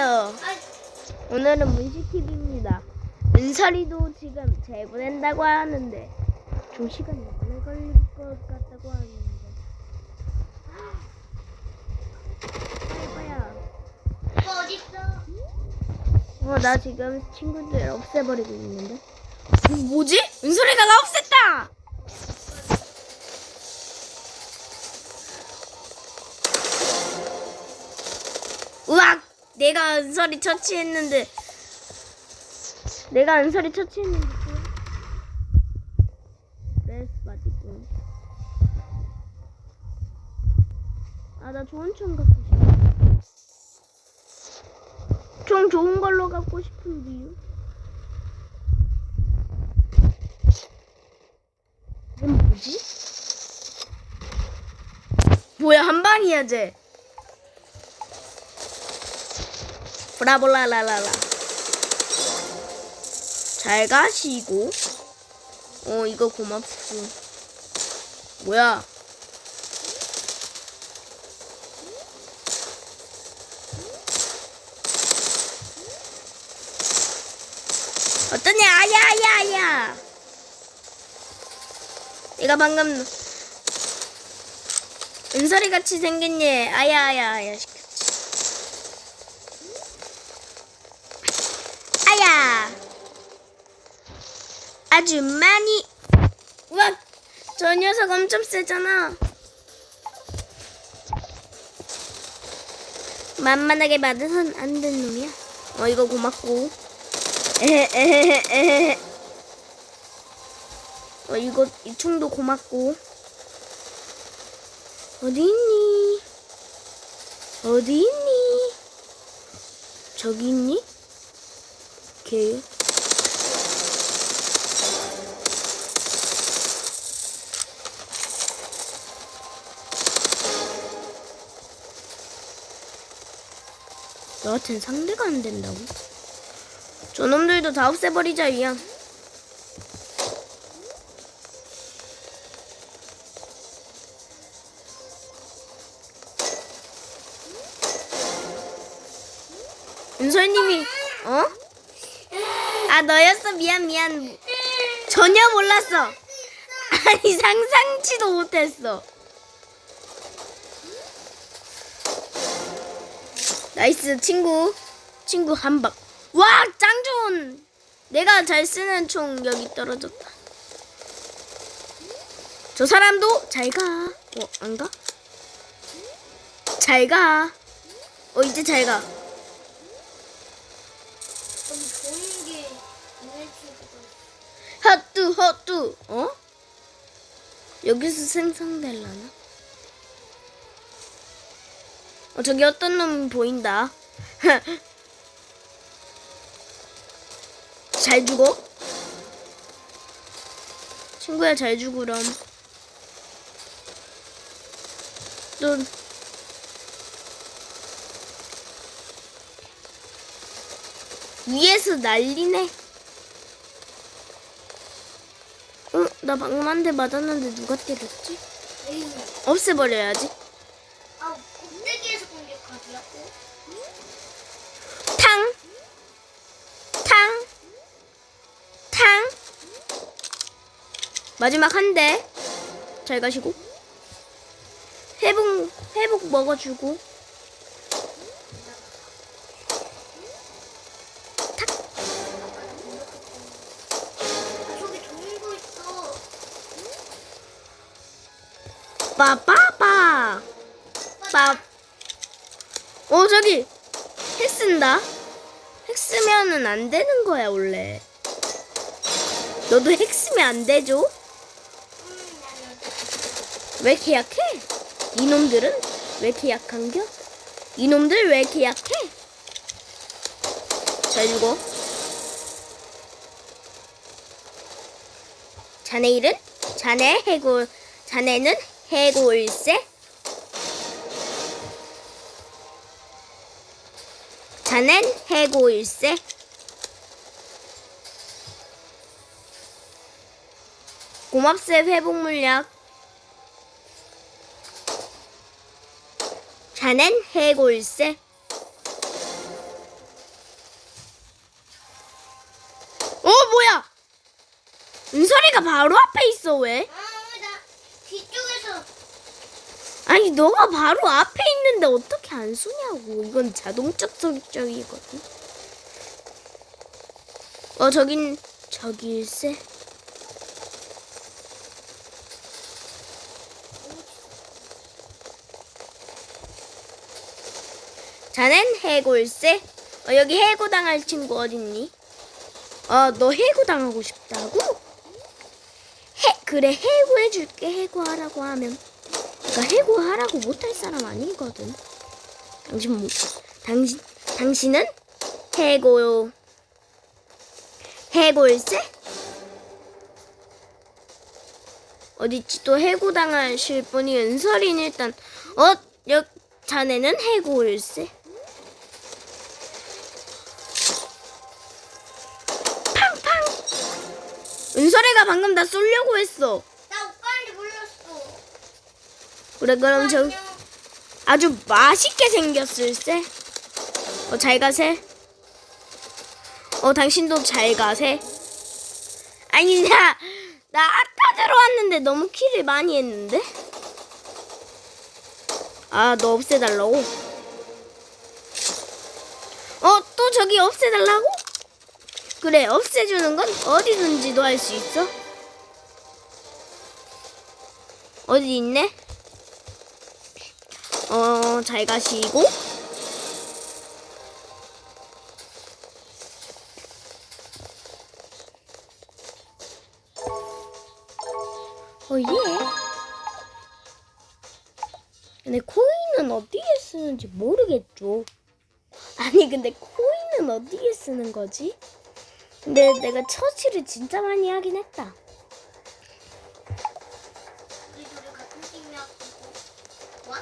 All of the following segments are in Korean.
안녕하세요. 오늘은 문시TV입니다. 은설이도 지금 재보낸다고 하는데 좀 시간이 오래 걸릴 것 같다고 하는데. 빨리빨리. 오빠 어딨어? 어, 나 지금 친구들 없애버리고 있는데. 어, 뭐지? 은설이가 나 없앴다! 우악! 내가 은설이 처치했는데. 내가 은설이 처치했는데. 레스 바디군. 아, 나 좋은 총 갖고 싶어. 좀 좋은 걸로 갖고 싶은 이유? 이게 뭐지? 뭐야 한 방이야 쟤 브라볼라라라라. 잘 가시고. 어 이거 고맙소. 뭐야? 어떠냐? 아야야야. 얘가 방금 은설이 같이 생긴 얘 아야야야 시켰지 아야 아주 많이 우와 저 녀석 엄청 세잖아 만만하게 맞아선 안 되는 놈이야 어 이거 고맙고 에헤에헤에헤. 어, 이거, 이 총도 고맙고. 어디 있니? 어디 있니? 저기 있니? 걔. 너한텐 상대가 안 된다고? 저놈들도 다 없애버리자 이양 아 너였어 미안 미안 전혀 몰랐어 아니 상상치도 못했어 나이스 친구 친구 한방 와, 짱 좋은. 내가 잘 쓰는 총 여기 떨어졌다. 저 사람도 잘 가. 어, 안 가? 잘 가. 어, 이제 잘 가. 띄고 헛뚜. 어? 여기서 생성될라나? 어, 저기 어떤 놈 보인다. 잘 죽어? 친구야 잘 죽으렴. 또 위에서 난리네. 어? 나 방금 한 대 맞았는데 누가 때렸지? 없애버려야지. 아 꼭대기에서 공격하더라고 탕! 탕! 탕! 마지막 한 대. 잘 가시고. 회복, 회복 먹어주고. 빠빠빠! 빠. 어, 저기! 핵 쓴다? 핵 쓰면은 안 되는 거야, 원래. 너도 핵 쓰면 안 되죠? 왜 이렇게 약해? 이놈들은 왜 이렇게 약한겨? 이놈들 왜 이렇게 약해? 잘 죽어. 자네 이름? 자네 해골, 자네는 해골새? 자넨 해골새? 고맙세 회복 물약. 자넨 해골새? 어 뭐야? 은설이가 바로 앞에 있어 왜? 아니 너가 바로 앞에 있는데 어떻게 안 쏘냐고. 이건 자동적 설정이거든. 어 저긴 저기일세. 자넨 해고일세? 어 여기 해고당할 친구 어딨니? 어 너 해고당하고 싶다고? 해 그래 해고해줄게. 해고하라고 하면 그러니까 해고하라고 못할 사람 아니거든. 당신 뭐, 당신 당신은 해고요. 해고일세? 어디지 또 해고당하실 분이 은설이는 일단 어, 여 자네는 해고일세. 팡팡. 은설이가 방금 나 쏠려고 했어. 그래 그럼 저. 아주 맛있게 생겼을세. 어, 잘 가세. 어, 당신도 잘 가세. 아니, 나, 나 아까 들어왔는데 너무 키를 많이 했는데? 아, 너 없애달라고? 어, 또 저기 없애달라고? 그래, 없애주는 건 어디든지도 할 수 있어. 어디 있네? 어, 잘 가시고. 어, 예. 근데 코인은 어디에 쓰는지 모르겠죠. 아니, 근데 코인은 어디에 쓰는 거지? 근데 내가 처치를 진짜 많이 하긴 했다.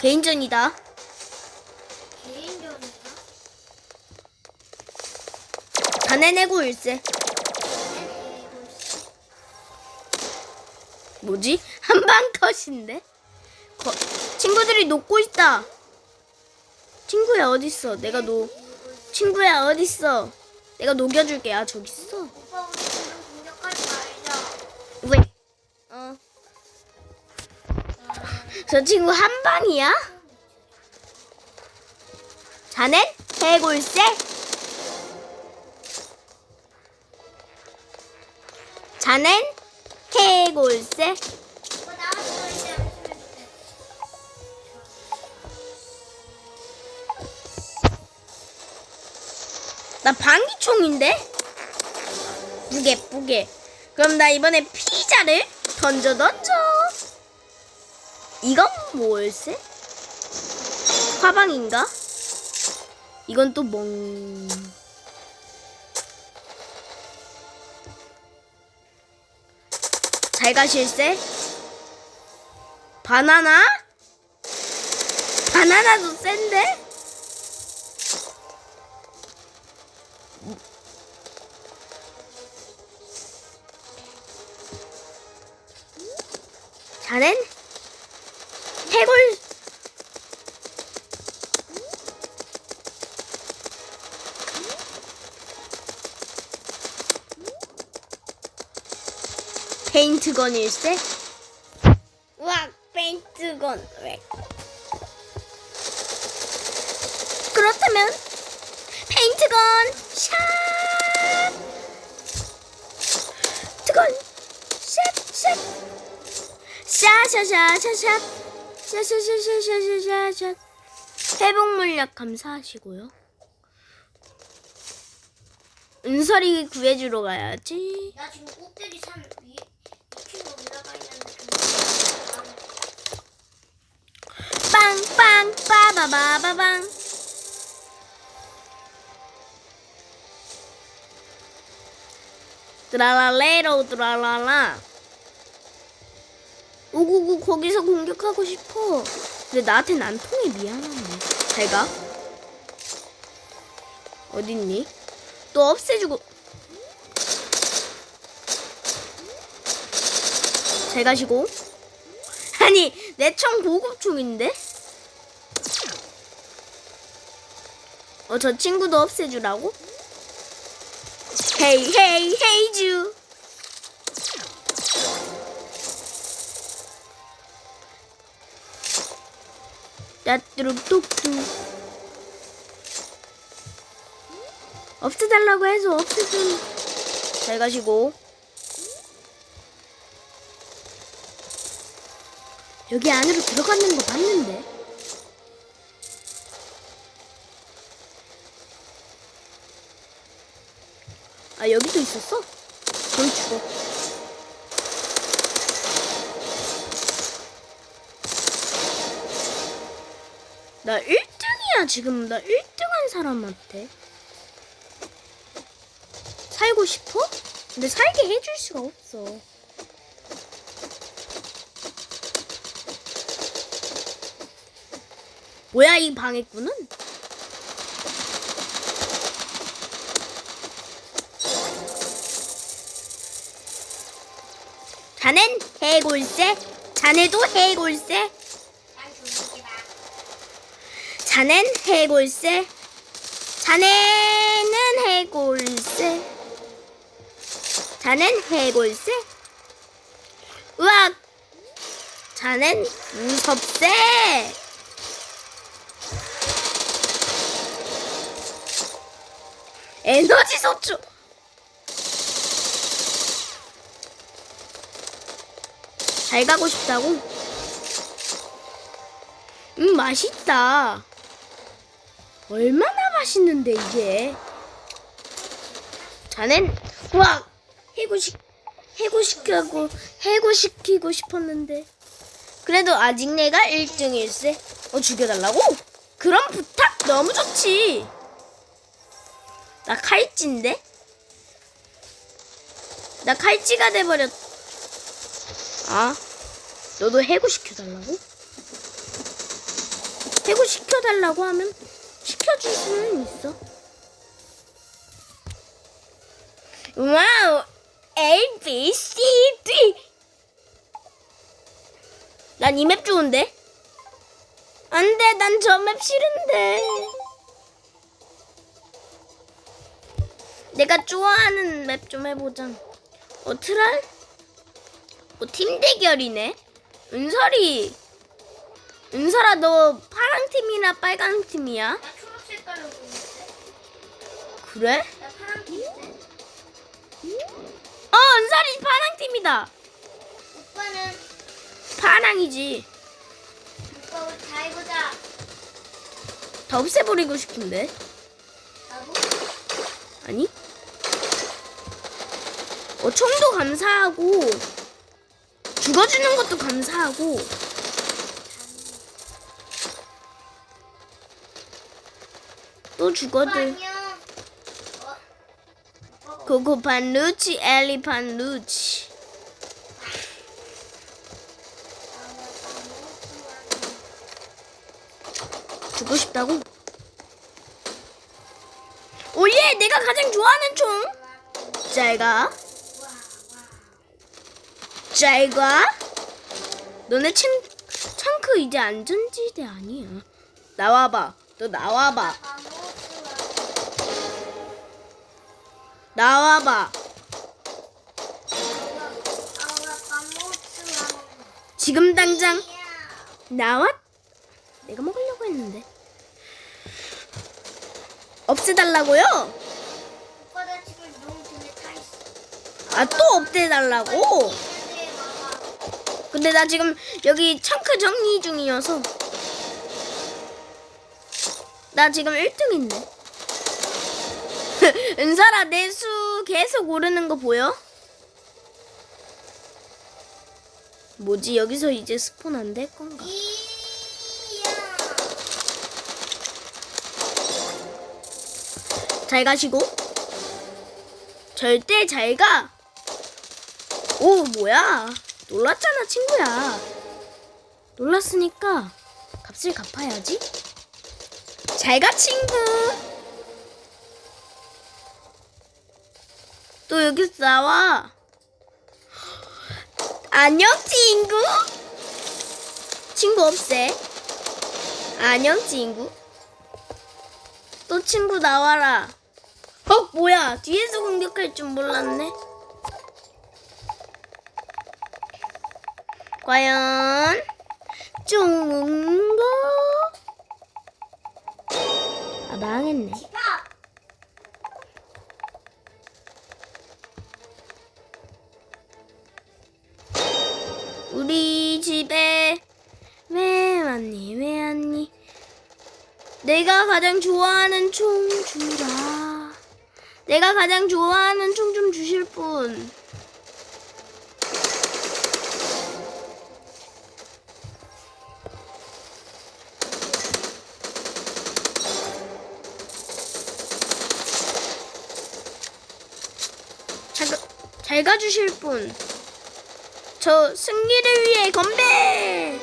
개인전이다. 개인전이야? 자네내고 일세. 네, 이거 있어. 뭐지? 한방 컷인데? 거, 친구들이 녹고 있다. 친구야 어딨어? 내가 녹. 친구야 어딨어? 내가 녹여줄게. 아 저기 있어. 오빠 우리 지금 공격하지 말자. 왜? 어. 저 친구 한 방이야? 자넨 해골세? 자넨 해줄게. 나 방귀총인데? 뿌게 뿌게 그럼 나 이번에 피자를 던져 던져 이건 뭘세? 화방인가? 이건 또 멍... 잘 가실세? 바나나? 바나나도 센데? 자넨 해골 페인트건일세? 우와 페인트건 왜? 그렇다면 페인트건 샷 트건 샷샷 샤샤샤샤샷 샤샤샤샤샤샤샷 회복 물약 감사하시고요. 은설이 구해주러 가야지. 나 지금 꼭대기 산 위에 2층에 올라가 있는데 좀 빵빵 빠바바바방. 드라랄레로 드라랄라. 오구구 거기서 공격하고 싶어. 근데 나한테는 안 통해 미안하네. 잘 가. 어딨니? 또 없애주고. 잘 가시고. 아니 내총 고급총인데? 어 저 친구도 없애주라고? 헤이 헤이 헤이주 따뚜룩 뚝뚝 없애달라고 해서 없애준. 잘 가시고. 여기 안으로 들어가는 거 봤는데. 아 여기도 있었어? 거기 죽어 나 1등이야 지금 나 1등한 사람한테 살고 싶어? 근데 살게 해줄 수가 없어 뭐야 이 방해꾼은? 자넨 해골새 자네도 해골새 난 조용히 봐. 자넨 해골새. 자네는 해골새. 자넨 해골새. 으악! 자넨 무섭새. 에너지 소출 잘 가고 싶다고? 음 맛있다 얼마나 맛있는데 이게 자넨 와! 해고시 해고시키고 해고시키고 싶었는데. 그래도 아직 내가 1등일세. 어 죽여달라고? 그럼 부탁 너무 좋지. 나 칼찌인데? 나 칼찌가 돼버렸 아 너도 해고시켜달라고? 해고시켜달라고 하면 시켜줄 수는 있어. 와우, A, B, C, D. 난 이 맵 좋은데? 안 돼, 난 저 맵 싫은데. 내가 좋아하는 맵 좀 해보자. 어, 트랄? 어, 팀 대결이네? 은설이. 은설아, 너 파랑 팀이나 빨간 팀이야? 그래? 나 파란 팀인데. 어, 은설이 파랑 팀이다. 오빠는 파랑이지. 오빠 우리 다 해보자. 다 없애버리고 싶은데. 나도. 아니? 어, 총도 감사하고, 죽어주는 것도 감사하고, 또 오빠 죽어도. 안녕. 코코판 루치, 엘리판 루치. 죽고 싶다고? 오예! 내가 가장 좋아하는 총! 잘 가. 잘 가. 너네 친, 창크 이제 안전지대 아니야. 나와봐. 너 나와봐. 나와봐. 지금 당장 나와. 내가 먹으려고 했는데. 없애달라고요? 아, 또 없애달라고? 근데 나 지금 여기 창크 정리 중이어서. 나 지금 1등인데. 은설아, 내 수 계속 오르는 거 보여? 뭐지, 여기서 이제 스폰 안 될 건가? 잘 가시고. 절대 잘 가. 오, 뭐야. 놀랐잖아, 친구야. 놀랐으니까 값을 갚아야지. 잘 가, 친구. 또 여기서 나와. 안녕, 친구. 친구 없애. 안녕, 친구. 또 친구 나와라. 어, 뭐야? 뒤에서 공격할 줄 몰랐네. 과연 좋은 거? 망했네. 우리 집에 왜 왔니? 왜 왔니? 내가 가장 좋아하는 총 주라. 내가 가장 좋아하는 총 좀 주실 분. 잘, 가, 잘 가주실 분 저 승리를 위해 건배!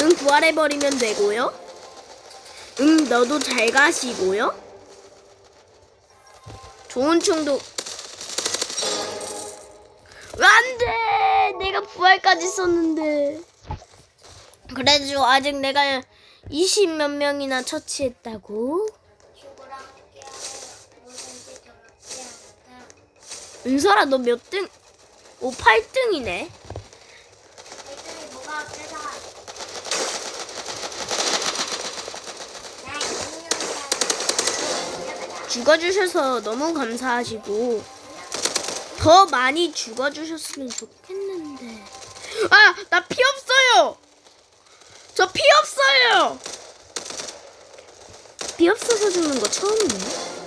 응, 부활해버리면 되고요. 응, 너도 잘 가시고요. 좋은 총도. 안 돼! 내가 부활까지 썼는데. 그래도 아직 내가 20 몇 명이나 처치했다고. 은설아, 너 몇 등? 오, 8등이네. 애들이 뭐가 어때서? 나 이놈이야. 죽어주셔서 너무 감사하시고 더 많이 죽어주셨으면 좋겠는데 아 나 피 없어요 저 피 없어요 피 없어서 죽는 거 처음이네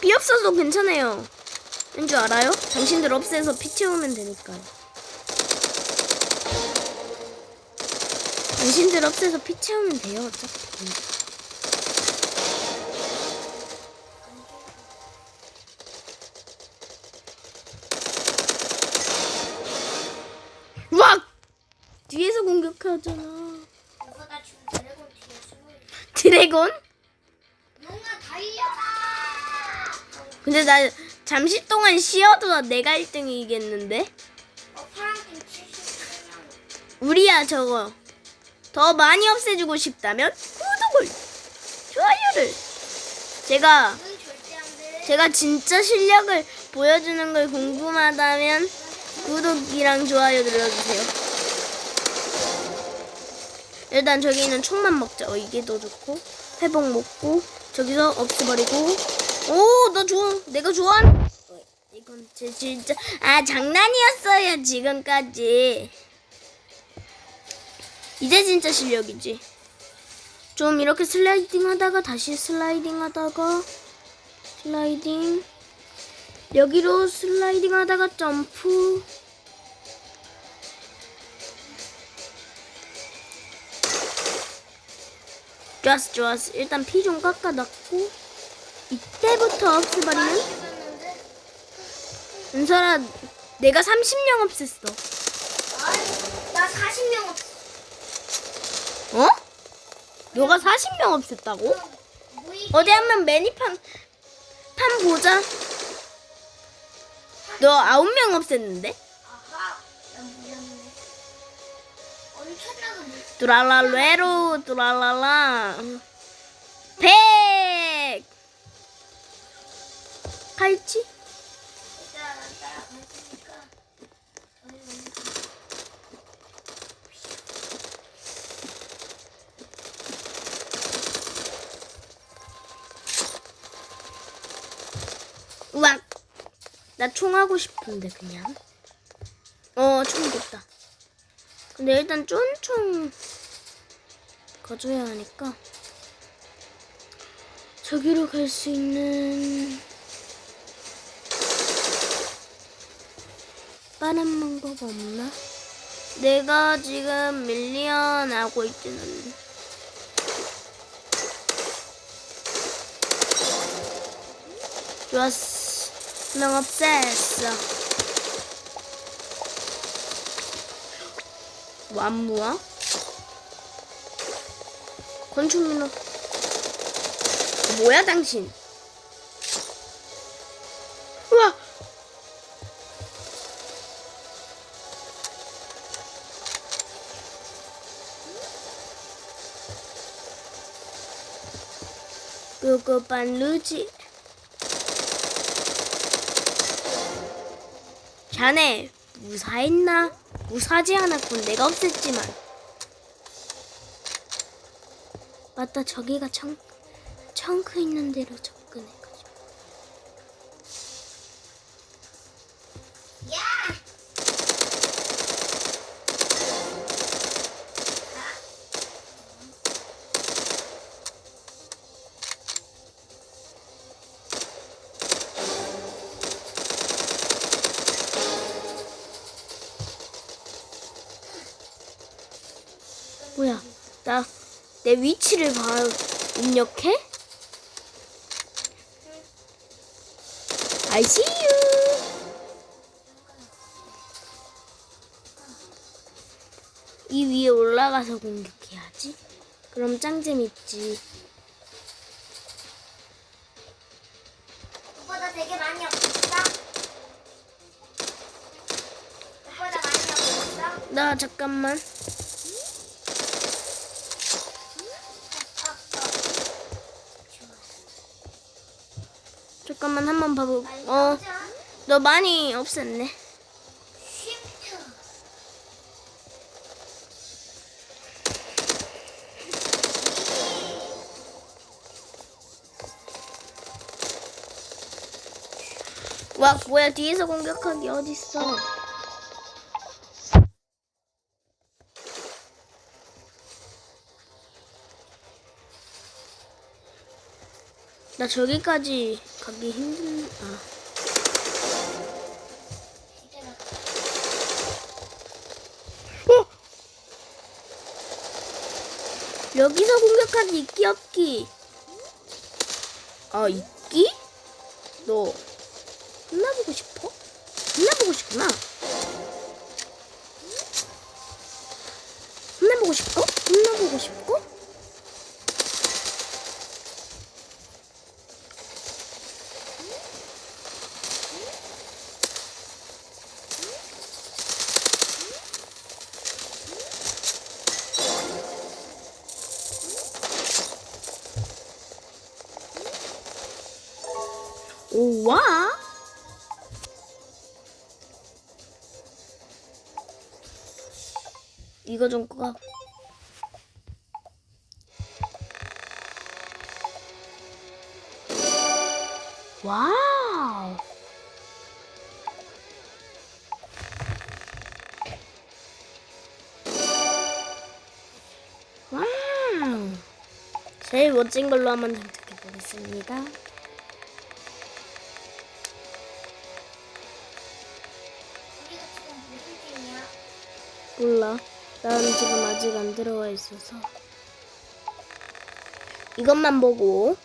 피 없어도 괜찮아요. 왠줄 알아요? 당신들 없애서 피 채우면 되니까요 당신들 없애서 피 채우면 돼요 어차피. 와 뒤에서 공격하잖아. 드래곤 근데 나 잠시 동안 쉬어도 내가 1등이겠는데 어, 파란팀 77명. 우리야 저거 더 많이 없애주고 싶다면 구독을 좋아요를 제가. 제가 진짜 실력을 보여주는 걸 궁금하다면 구독이랑 좋아요 눌러주세요. 일단 저기 있는 총만 먹자. 어, 이게 더 좋고 회복 먹고 저기서 없애버리고. 오, 나 좋아. 내가. 어, 이건 제 진짜 아 장난이었어요 지금까지. 이제 진짜 실력이지. 좀 이렇게 슬라이딩 하다가 다시 슬라이딩 하다가 슬라이딩 여기로 슬라이딩 하다가 점프 좋았어 좋았어 일단 피 좀 깎아놨고 이때부터 없애버리면? 은설아 내가 30명 없앴어 나 40명 없어. 어? 너가 40명 없앴다고? 무이 어디 한번 매니판 판 보자 너 9명 없앴는데? 아하. 엄청나게. 뚜랄랄레로 뚜랄랄라 백 갈지? 일단 따라갈 테니까. 어디 가니? 우와 나총 하고 싶은데 그냥 어총 됐다 근데 일단 쫀총 가져야 하니까 저기로 갈 수 있는 빠른 방법 없나? 내가 지금 밀리언 하고 있지는. 좋았어. 명 없앴어. 완무야? 건축민호 뭐야 당신 그거 반루지 자네 무사했나? 무사지 않았군. 내가 없앴지만. 맞다. 저기가 청, 청크 있는 데로 접근해 내 위치를 봐 입력해? I see you. 이 위에 올라가서 공격해야지. 그럼 짱 재밌지. 오빠 나 되게 많이 없었어? 오빠 나 많이 없었어? 나 잠깐만. 잠깐만 한번 봐보. 어, 너 많이 없앴네. 와, 뭐야 뒤에서 공격하기 어딨어? 나 저기까지 가기 힘든. 아, 어? 여기서 공격하기 있기 없기. 아 있기? 너 혼나보고 싶어? 혼나보고 싶구나. 혼나보고 싶고? 혼나보고 싶고? 이거 좀 꺼. 와우. 와우. 제일 멋진 걸로 한번 선택해 보겠습니다. 몰라. 난 지금 아직 안 들어와 있어서. 이것만 보고